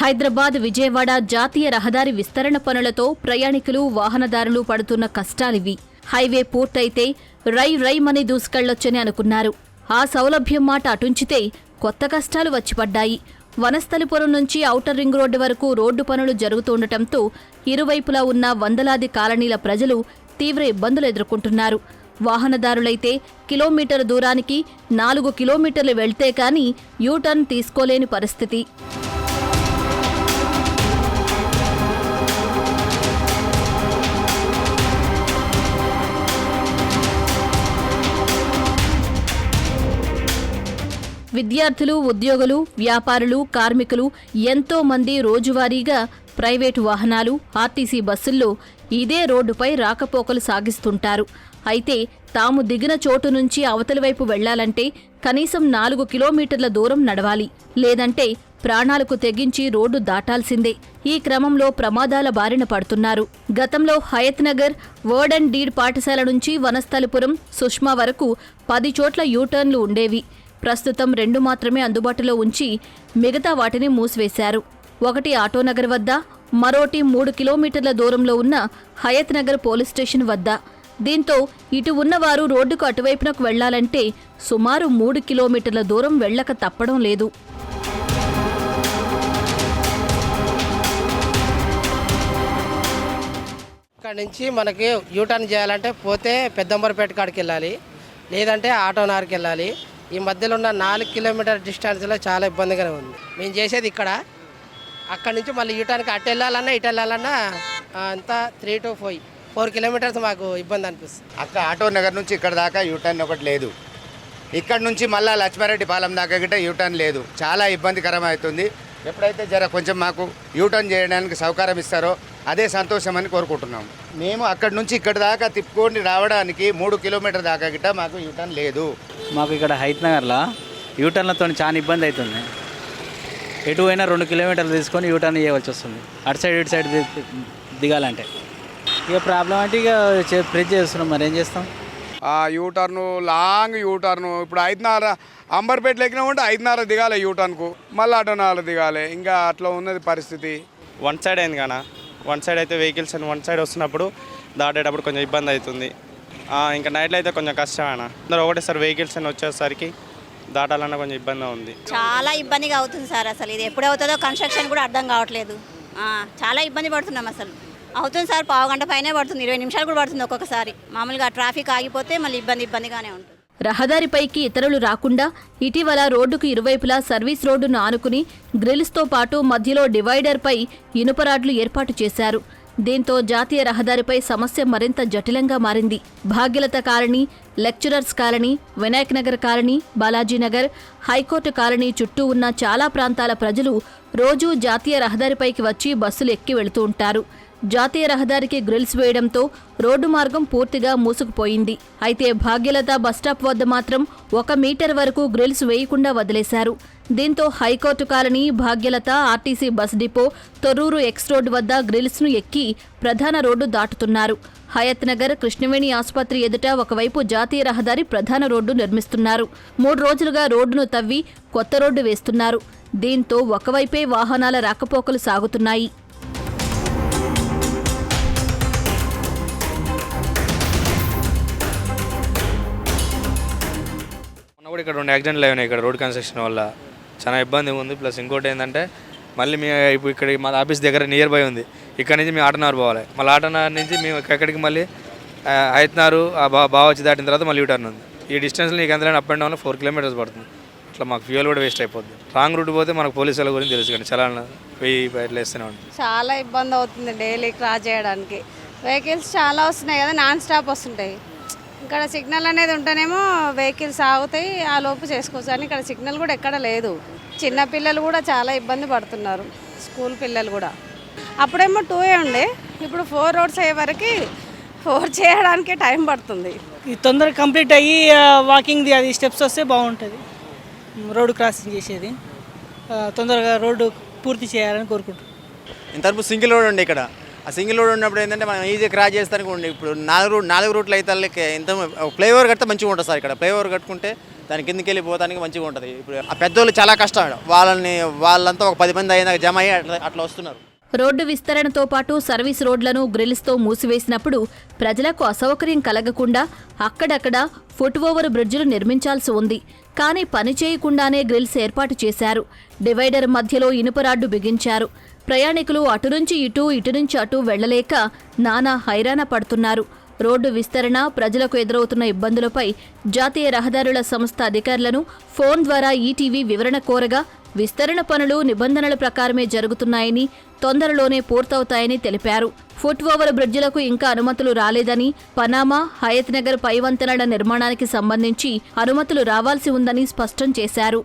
హైదరాబాద్ విజయవాడ జాతీయ రహదారి విస్తరణ పనులతో ప్రయాణికులు వాహనదారులు పడుతున్న కష్టాలివి. హైవే పూర్తయితే రై రైమని దూసుకెళ్ళొచ్చని అనుకున్నారు. ఆ సౌలభ్యం మాట అటుంచితే కొత్త కష్టాలు వచ్చిపడ్డాయి. వనస్థలిపురం నుంచి ఔటర్ రింగ్ రోడ్డు వరకు రోడ్డు పనులు జరుగుతుండటంతో ఇరువైపులా ఉన్న వందలాది కాలనీల ప్రజలు తీవ్ర ఇబ్బందులు ఎదుర్కొంటున్నారు. వాహనదారులైతే కిలోమీటర్ దూరానికి నాలుగు కిలోమీటర్లు వెళ్తే కానీ యూటర్న్ తీసుకోలేని పరిస్థితి. విద్యార్థులు ఉద్యోగులు వ్యాపారులు కార్మికులు ఎంతో మంది రోజువారీగా ప్రైవేటు వాహనాలు ఆర్టీసీ బస్సుల్లో ఇదే రోడ్డుపై రాకపోకలు సాగిస్తుంటారు. అయితే తాము దిగిన చోటు నుంచి అవతలి వైపు వెళ్ళాలంటే కనీసం నాలుగు కిలోమీటర్ల దూరం నడవాలి. లేదంటే ప్రాణాలకు తెగించి రోడ్డు దాటాల్సిందే. ఈ క్రమంలో ప్రమాదాల బారిన పడుతున్నారు. గతంలో Hayat Nagar word and deed పాఠశాల నుంచి వనస్థలిపురం సుష్మా వరకు పది చోట్ల యూటర్న్లు ఉండేవి. ప్రస్తుతం రెండు మాత్రమే అందుబాటులో ఉంచి మిగతా వాటిని మూసివేశారు. ఒకటి ఆటోనగర్ వద్ద మరోటి మూడు కిలోమీటర్ల దూరంలో ఉన్న హయత్ నగర్ పోలీస్ స్టేషన్ వద్ద. దీంతో ఇటు ఉన్నవారు రోడ్డుకు అటువైపునకు వెళ్ళాలంటే సుమారు మూడు కిలోమీటర్ల దూరం వెళ్ళక తప్పడం లేదు. ఇక్కడ నుంచి మనకి యూటర్న్ చేయాలంటే పోతే పెద్దంబరపేట కాడికి వెళ్ళాలి లేదంటే ఆటోనార్కి వెళ్ళాలి. ఈ మధ్యలో ఉన్న నాలుగు కిలోమీటర్ డిస్టెన్స్లో చాలా ఇబ్బందిగానే ఉంది. మేము చేసేది ఇక్కడ. అక్కడి నుంచి మళ్ళీ యూటర్న్కి అటు వెళ్ళాలన్నా ఇటు వెళ్ళాలన్నా అంతా three to five four kilometres మాకు ఇబ్బంది అనిపిస్తుంది. అక్క ఆటో నగర్ నుంచి ఇక్కడ దాకా యూటర్న్ ఒకటి లేదు. ఇక్కడ నుంచి మళ్ళా లక్ష్మారెడ్డి పాలెం దాకా గిట్ట యూటర్న్ లేదు. చాలా ఇబ్బందికరం అవుతుంది. ఎప్పుడైతే జర కొంచెం మాకు యూటర్న్ చేయడానికి సౌకర్యం ఇస్తారో అదే సంతోషం అని కోరుకుంటున్నాం మేము అక్కడ నుంచి ఇక్కడ దాకా తిప్పుకొని రావడానికి మూడు కిలోమీటర్ దాకా గిట్ట మాకు యూటర్న్ లేదు. మాకు ఇక్కడ హైత్ నగర్లో యూటర్న్లతో చాలా ఇబ్బంది అవుతుంది. ఎటు పోయినా రెండు కిలోమీటర్లు తీసుకొని యూటర్న్ చేయవలసి వస్తుంది. అటు సైడ్ ఇటు సైడ్ ది- దిగాలంటే. ఇక ప్రాబ్లం అంటే ఇక చే- ప్రెస్ చేస్తున్నాం. మరి ఏం చేస్తాం? ఆ యూటర్ను లాంగ్ యూటర్ను. ఇప్పుడు ఐదున్నర అంబర్పేటలో ఎక్కినామంటే ఐదున్నర దిగాలి యూటర్న్కు. మళ్ళీ అటోనాలు దిగాలి. ఇంకా అట్లా ఉన్నది పరిస్థితి. వన్ సైడ్ అయింది కానా వన్ సైడ్ అయితే వెహికల్స్ అని వన్ సైడ్ వస్తున్నప్పుడు దాటేటప్పుడు కొంచెం ఇబ్బంది అవుతుంది. ఇంకా నైట్లో అయితే కొంచెం కష్టమేనా అందరూ ఒకటేసారి వెహికల్స్ అని వచ్చేసరికి దాటాలన్నా కొంచెం ఇబ్బందిగా ఉంది చాలా ఇబ్బందిగా అవుతుంది సార్ అసలు. ఇది ఎప్పుడు అవుతుందో కన్స్ట్రక్షన్ కూడా అర్థం కావట్లేదు. చాలా ఇబ్బంది పడుతున్నాం అసలు. అవుతుంది సార్ పావు గంట పైనే పడుతుంది ఇరవై నిమిషాలు కూడా పడుతుంది ఒక్కొక్కసారి. మామూలుగా ట్రాఫిక్ ఆగిపోతే మళ్ళీ ఇబ్బంది ఇబ్బందిగానే ఉంటుంది. రహదారిపైకి ఇతరులు రాకుండా ఇటీవల రోడ్డుకు ఇరువైపులా సర్వీస్ రోడ్డును ఆనుకుని గ్రిల్స్తో పాటు మధ్యలో డివైడర్పై ఇనుపరాడ్లు ఏర్పాటు చేశారు. దీంతో జాతీయ రహదారిపై సమస్య మరింత జటిలంగా మారింది. Bhagyalatha colony lecturers colony Vinayak Nagar colony Balajinagar high court colony చుట్టూ ఉన్న చాలా ప్రాంతాల ప్రజలు రోజూ జాతీయ రహదారిపైకి వచ్చి బస్సులు ఎక్కి వెళుతూ ఉంటారు. జాతీయ రహదారికి గ్రిల్స్ వేయడంతో రోడ్డు మార్గం పూర్తిగా మూసుకుపోయింది. అయితే భాగ్యలత బస్టాప్ వద్ద మాత్రం ఒక మీటర్ వరకు గ్రిల్స్ వేయకుండా వదిలేశారు. దీంతో high court colony Bhagyalatha RTC bus depot Torrur X road వద్ద గ్రిల్స్ను ఎక్కి ప్రధాన రోడ్డు దాటుతున్నారు. హయత్ నగర్ కృష్ణవేణి ఆసుపత్రి ఎదుట ఒకవైపు జాతీయ రహదారి ప్రధాన రోడ్డు నిర్మిస్తున్నారు. మూడు రోజులుగా రోడ్డును తవ్వి కొత్త రోడ్డు వేస్తున్నారు. దీంతో ఒకవైపే వాహనాల రాకపోకలు సాగుతున్నాయి. కూడా ఇక్కడ రెండు యాక్సిడెంట్లు అయినాయి ఇక్కడ రోడ్ కన్స్ట్రక్షన్ వల్ల. చాలా ఇబ్బంది ఉంది. ప్లస్ ఇంకోటి ఏంటంటే మళ్ళీ మేము ఇప్పుడు ఇక్కడ మా ఆఫీస్ దగ్గర నియర్ బై ఉంది. ఇక్కడ నుంచి మేము ఆటనార్ పోవాలి. మళ్ళీ ఆటనార్ నుంచి మేము ఎక్కడికి మళ్ళీ అయితున్నారు ఆ బా బాగా వచ్చి దాటిన తర్వాత మళ్ళీ యూటర్న్ ఉంది. ఈ డిస్టెన్స్ నీకు ఎంత up and down four kilometres పడుతుంది. ఇట్లా మాకు ఫ్యూయల్ కూడా వేస్ట్ అయిపోద్ది. రాంగ్ రూట్ పోతే మనకు పోలీసుల గురించి తెలుసు కానీ చాలా వెయ్యి బయటలు వేస్తూనే ఉంటుంది. చాలా ఇబ్బంది అవుతుంది డైలీ క్రాస్ చేయడానికి. వెహికల్స్ చాలా వస్తున్నాయి కదా నాన్ స్టాప్ వస్తుంటాయి. ఇక్కడ సిగ్నల్ అనేది ఉంటేనేమో వెహికల్స్ ఆగుతాయి ఆ లోపు చేసుకోవచ్చు. అని ఇక్కడ సిగ్నల్ కూడా ఎక్కడ లేదు. చిన్న పిల్లలు కూడా చాలా ఇబ్బంది పడుతున్నారు స్కూల్ పిల్లలు కూడా. అప్పుడేమో టూ ఏ ఉండే ఇప్పుడు ఫోర్ రోడ్స్ అయ్యే వరకు ఫోర్ చేయడానికి టైం పడుతుంది. తొందరగా కంప్లీట్ అయ్యి వాకింగ్ది అది స్టెప్స్ వస్తే బాగుంటుంది. రోడ్డు క్రాసింగ్ చేసేది. తొందరగా రోడ్డు పూర్తి చేయాలని కోరుకుంటున్నాను ఇంతవరకు సింగిల్ రోడ్ ఉండే ఇక్కడ. సింగిల్ రోడ్ ఉన్నప్పుడు ఏంటంటే మనం ఈజీగా క్రాస్ చేస్తానికి ఇప్పుడు నాలుగు రూట్ నాలుగు రూట్లు అయితే ఎంత ఇంత ఫ్లైఓవర్ కడితే మంచిగా ఉంటుంది సార్ ఇక్కడ. ఫ్లైఓవర్ కట్టుకుంటే దాని కిందకి వెళ్ళి పోతానికి మంచిగా ఉంటుంది. ఇప్పుడు ఆ పెద్దోళ్ళు చాలా కష్టం వాళ్ళని వాళ్ళంతా ఒక పది మంది అయినా జమ అయ్యి అట్లా అట్లా వస్తున్నారు. రోడ్డు విస్తరణతో పాటు సర్వీస్ రోడ్లను గ్రిల్స్తో మూసివేసినప్పుడు ప్రజలకు అసౌకర్యం కలగకుండా అక్కడక్కడ ఫుట్ ఓవర్ బ్రిడ్జిలు నిర్మించాల్సి ఉంది. కానీ పని చేయకుండానే గ్రిల్స్ ఏర్పాటు చేశారు. డివైడర్ మధ్యలో ఇనుపరాడ్డు బిగించారు. ప్రయాణికులు అటు నుంచి ఇటు ఇటు నుంచి అటు వెళ్ళలేక నానా హైరాణ పడుతున్నారు. రోడ్డు విస్తరణ ప్రజలకు ఎదురవుతున్న ఇబ్బందులపై జాతీయ రహదారుల సంస్థ అధికారులను ఫోన్ ద్వారా ఈటీవీ వివరణ కోరగా విస్తరణ పనులు నిబంధనల ప్రకారమే జరుగుతున్నాయని తొందరలోనే పూర్తవుతాయని తెలిపారు. ఫుట్ ఓవర్ బ్రిడ్జిలకు ఇంకా అనుమతులు రాలేదని పనామా హయత్ నగర్ పైవంతెనల నిర్మాణానికి సంబంధించి అనుమతులు రావాల్సి ఉందని స్పష్టం చేశారు.